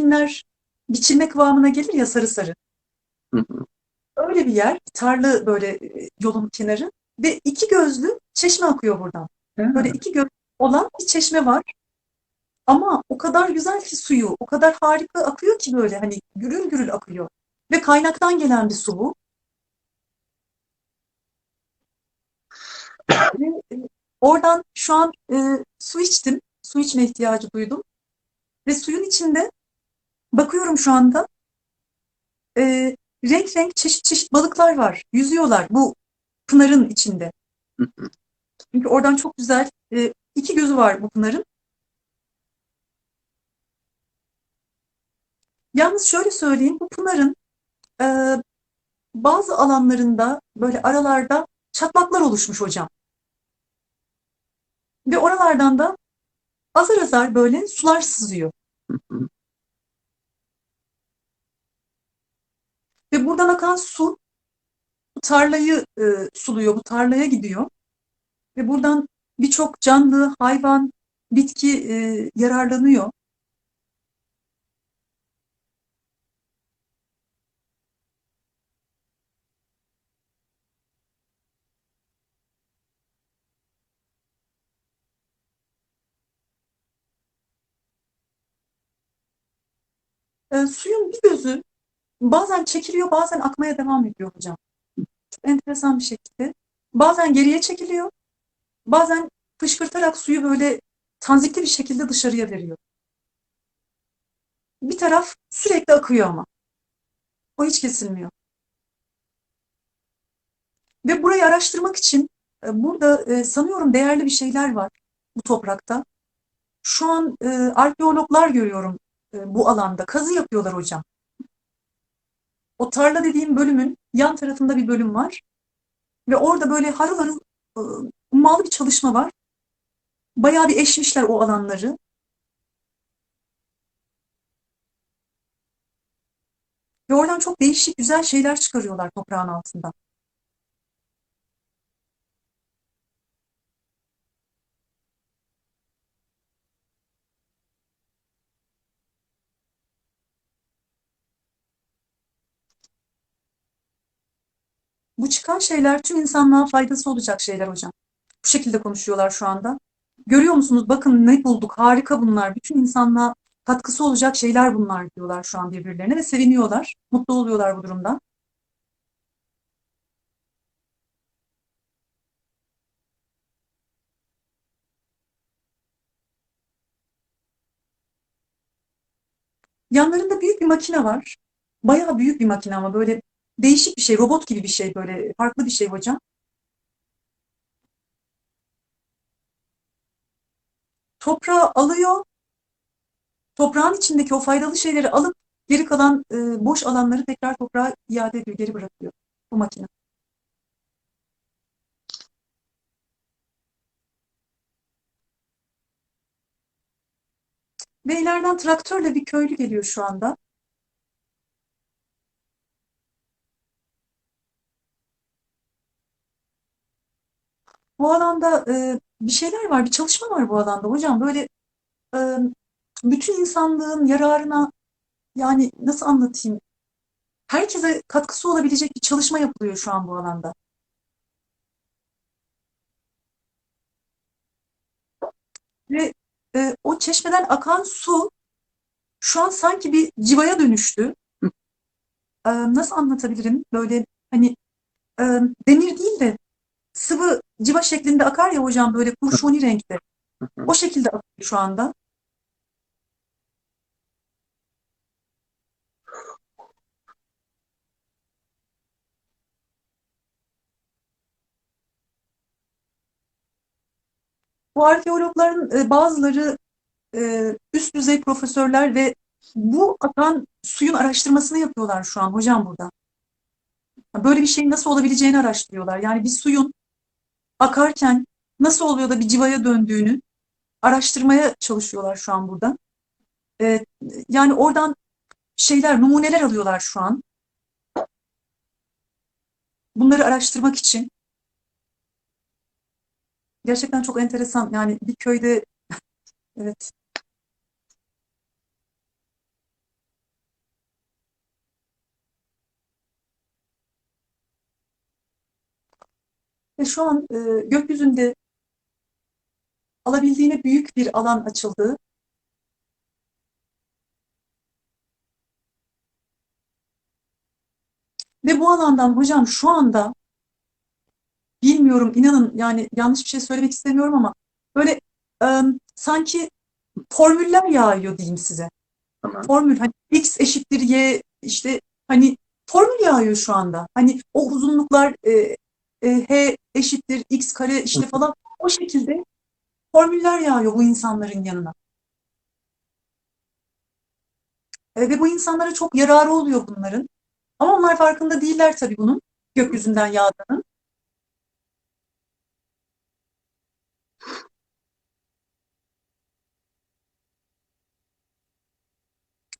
ekinler biçilme kıvamına gelir ya sarı sarı. Hı hı. Öyle bir yer. Tarlı böyle e, yolun kenarı. Ve iki gözlü çeşme akıyor buradan. Böyle iki göz olan bir çeşme var. Ama o kadar güzel ki suyu, o kadar harika akıyor ki böyle hani gürül gürül akıyor. Ve kaynaktan gelen bir su bu. Ve, e, oradan şu an e, su içtim. Su içme ihtiyacı duydum. Ve suyun içinde bakıyorum şu anda e, renk renk çeşit çeşit balıklar var. Yüzüyorlar bu pınarın içinde. Hı hı. Çünkü oradan çok güzel e, iki gözü var bu pınarın. Yalnız şöyle söyleyeyim, bu pınarın e, bazı alanlarında böyle aralarda çatlaklar oluşmuş hocam. Ve oralardan da azar azar böyle sular sızıyor. Hı hı. Buradan akan su tarlayı e, suluyor, bu tarlaya gidiyor. Ve buradan birçok canlı, hayvan, bitki e, yararlanıyor. E, suyun bir gözü bazen çekiliyor, bazen akmaya devam ediyor hocam. Çok enteresan bir şekilde. Bazen geriye çekiliyor, bazen fışkırtarak suyu böyle tanzikli bir şekilde dışarıya veriyor. Bir taraf sürekli akıyor ama. O hiç kesilmiyor. Ve burayı araştırmak için e, burada e, sanıyorum değerli bir şeyler var bu toprakta. Şu an e, arkeologlar görüyorum bu alanda. Kazı yapıyorlar hocam. O tarla dediğim bölümün yan tarafında bir bölüm var. Ve orada böyle harıl harıl e, ummalı bir çalışma var. Bayağı bir eşmişler o alanları. Ve oradan çok değişik güzel şeyler çıkarıyorlar toprağın altından. Bu çıkan şeyler tüm insanlığa faydası olacak şeyler hocam. Bu şekilde konuşuyorlar şu anda. Görüyor musunuz? Bakın ne bulduk. Harika bunlar. Bütün insanlığa katkısı olacak şeyler bunlar diyorlar şu an birbirlerine ve seviniyorlar. Mutlu oluyorlar bu durumdan. Yanlarında büyük bir makine var. Bayağı büyük bir makine ama böyle değişik bir şey, robot gibi bir şey böyle farklı bir şey hocam. Toprağı alıyor, toprağın içindeki o faydalı şeyleri alıp geri kalan e, boş alanları tekrar toprağa iade ediyor, geri bırakıyor bu makine. Ve ileriden traktörle bir köylü geliyor şu anda. Bu alanda e, bir şeyler var, bir çalışma var bu alanda hocam. Böyle e, bütün insanlığın yararına yani nasıl anlatayım? Herkese katkısı olabilecek bir çalışma yapılıyor şu an bu alanda. Ve e, o çeşmeden akan su şu an sanki bir civaya dönüştü. Hı. E, nasıl anlatabilirim? Böyle hani e, demir değil de sıvı civa şeklinde akar ya hocam böyle kurşuni renkte. O şekilde akıyor şu anda. Bu arkeologların e, bazıları e, üst düzey profesörler ve bu akan suyun araştırmasını yapıyorlar şu an hocam burada. Böyle bir şeyin nasıl olabileceğini araştırıyorlar. Yani bir suyun akarken nasıl oluyor da bir civaya döndüğünü araştırmaya çalışıyorlar şu an burada. E, yani oradan şeyler, numuneler alıyorlar şu an. Bunları araştırmak için. Gerçekten çok enteresan. Yani bir köyde evet Ve şu an e, gökyüzünde alabildiğine büyük bir alan açıldı. Ve bu alandan hocam şu anda bilmiyorum inanın yani yanlış bir şey söylemek istemiyorum ama böyle e, sanki formüller yağıyor diyeyim size. Tamam. Formül hani x eşittir y işte hani formül yağıyor şu anda. Hani o uzunluklar e, e, h eşittir x kare işte falan o şekilde formüller yağıyor bu insanların yanına. E, ve bu insanlara çok yararı oluyor bunların. Ama onlar farkında değiller tabii bunun gökyüzünden yağdığının.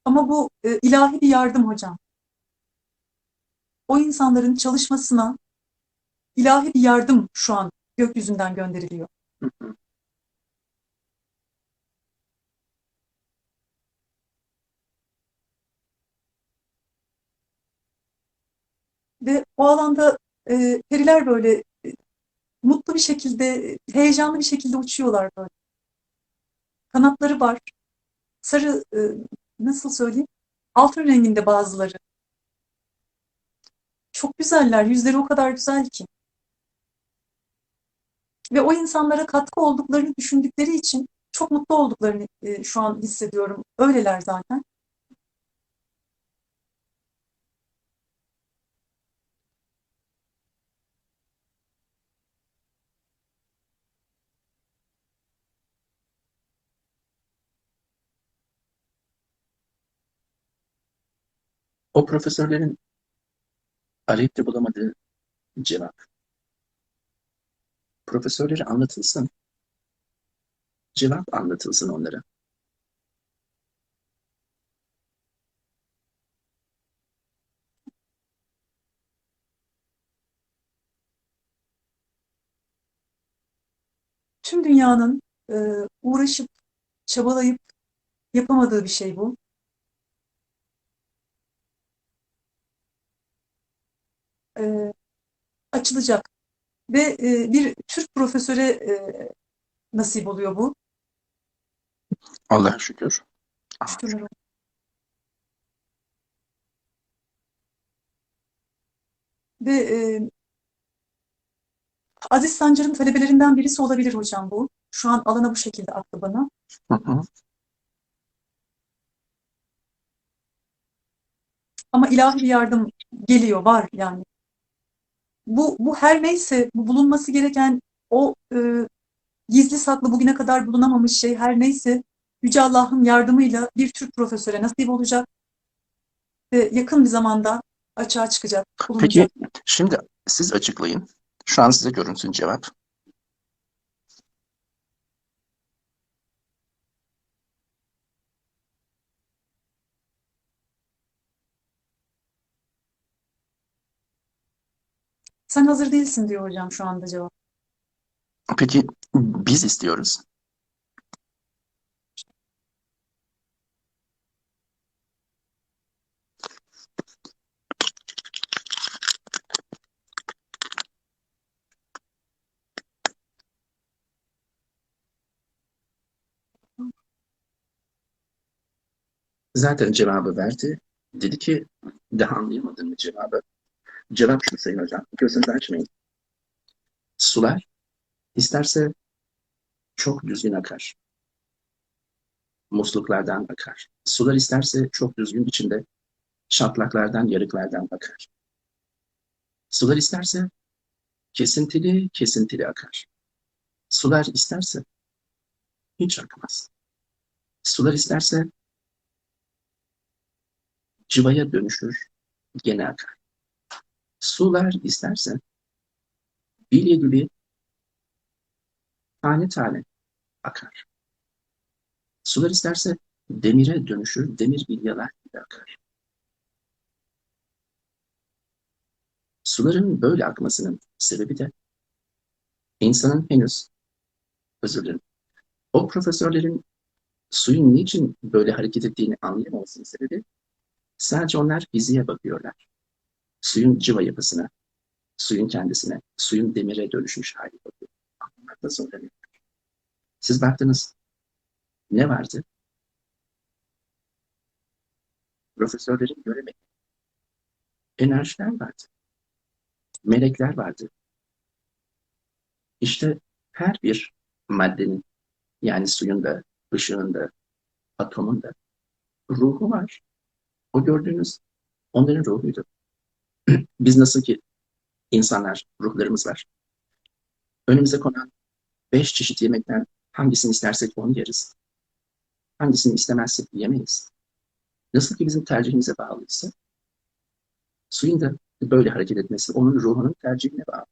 Ama bu e, ilahi bir yardım hocam. O insanların çalışmasına ilahi bir yardım şu an gökyüzünden gönderiliyor. Hı hı. Ve o alanda e, periler böyle e, mutlu bir şekilde, heyecanlı bir şekilde uçuyorlar böyle. Kanatları var. Sarı, e, nasıl söyleyeyim? Altın renginde bazıları. Çok güzeller. Yüzleri o kadar güzel ki. Ve o insanlara katkı olduklarını düşündükleri için çok mutlu olduklarını e, şu an hissediyorum. Öyleler zaten. O profesörlerin arayıp da bulamadığı cevap. Profesörlere anlatılsın. Cevap anlatılsın onlara. Tüm dünyanın e, uğraşıp, çabalayıp yapamadığı bir şey bu. E, açılacak. Ve e, bir Türk profesöre e, nasip oluyor bu. Allah'a şükür. Şükürler olsun. Ve e, Aziz Sancar'ın talebelerinden birisi olabilir hocam bu. Şu an alana bu şekilde aktı bana. Hı hı. Ama ilahi bir yardım geliyor, var yani. Bu, bu her neyse, bu bulunması gereken o e, gizli saklı bugüne kadar bulunamamış şey her neyse Yüce Allah'ın yardımıyla bir Türk profesöre nasip olacak ve yakın bir zamanda açığa çıkacak, Peki bulunacak. şimdi siz açıklayın. Şu an size görünsün cevap. Sen hazır değilsin diyor hocam şu anda cevap. Peki biz istiyoruz. Zaten cevabı verdi. Dedi ki daha anlayamadın mı cevabı? Cevap şu Sayın Hocam. Gözünüzü açmayın. Sular isterse çok düzgün akar. Musluklardan akar. Sular isterse çok düzgün biçimde çatlaklardan, yarıklardan akar. Sular isterse kesintili kesintili akar. Sular isterse hiç akmaz. Sular isterse cıvaya dönüşür, gene akar. Sular isterse bilye gibi tane tane akar. Sular isterse demire dönüşür, demir bilyeler gibi akar. Suların böyle akmasının sebebi de insanın henüz, özür dilerim, o profesörlerin suyun niçin böyle hareket ettiğini anlayamamasının sebebi sadece onlar fiziğe bakıyorlar. Suyun cıva yapısına, suyun kendisine, suyun demire dönüşmüş hali öğreniyor? Siz baktınız, ne vardı? Profesörlerin göremediği enerjiler vardı. Melekler vardı. İşte her bir maddenin, yani suyun da, ışığın da, atomun da ruhu var. O gördüğünüz onların ruhuydu. Biz nasıl ki insanlar, ruhlarımız var. Önümüze konan beş çeşit yemekten hangisini istersek onu yeriz. Hangisini istemezsek yemeyiz. Nasıl ki bizim tercihimize bağlıysa, suyun da böyle hareket etmesi onun ruhunun tercihine bağlı.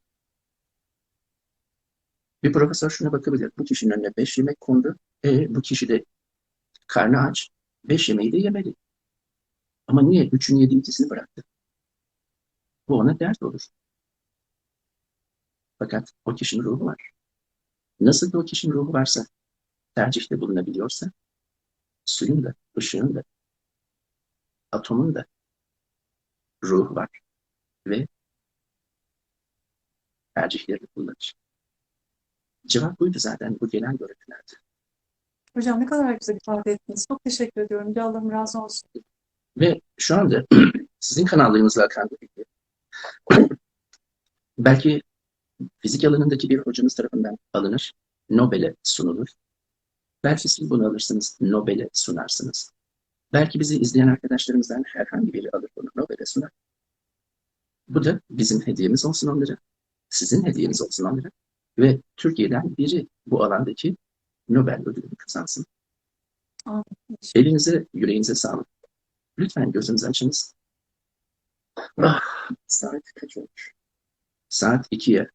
Bir profesör şuna bakabilir. Bu kişinin önüne beş yemek kondu. E, bu kişi de karnı aç. Beş yemeği de yemeli. Ama niye üçün yedi ikisini bıraktı? Bu ona dert olur. Fakat o kişinin ruhu var. Nasıl ki o kişinin ruhu varsa, tercihte bulunabiliyorsa, suyun da, ışığın da, atomun da ruhu var ve tercihlerini kullanır. Cevap buydu zaten bu gelen görüntülerde. Hocam ne kadar güzel ifade ettiniz. Çok teşekkür ediyorum. Bir Allah'ım razı olsun. Ve şu anda sizin kanallarınızla akan bir bilgi, belki fizik alanındaki bir hocanız tarafından alınır, Nobel'e sunulur. Belki siz bunu alırsınız, Nobel'e sunarsınız. Belki bizi izleyen arkadaşlarımızdan herhangi biri alır bunu Nobel'e sunar. Bu da bizim hediyemiz olsun onlara. Sizin hediyeniz olsun onlara. Ve Türkiye'den biri bu alandaki Nobel ödülünü kazansın. Elinize, yüreğinize sağlık. Lütfen gözünüzü açınız. Ah, saat kaç olmuş? Saat 2'ye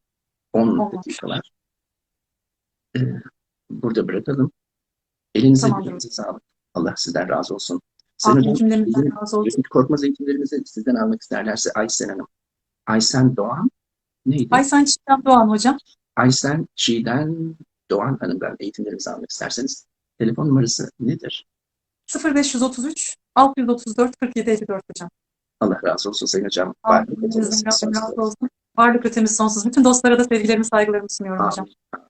10 Olmuş. dakika var. Ee, burada bırakalım. Elinize, yüreğinize sağlık. Allah sizden razı olsun. Cümlemizden bizim razı olsun. Korkmaz eğitimlerimizi sizden almak isterlerse Aysen Hanım. Aysen Doğan neydi? Aysen Çiğdem Doğan hocam. Aysen Çiğden Doğan Hanım'dan eğitimlerimizi almak isterseniz telefon numarası nedir? 0533 634 47 54 hocam. Allah razı olsun Sayın Hocam. Varlık razı sonsuz. Varlık ötemiz sonsuz. Bütün dostlara da sevgilerimi, saygılarımı sunuyorum hocam. Amin.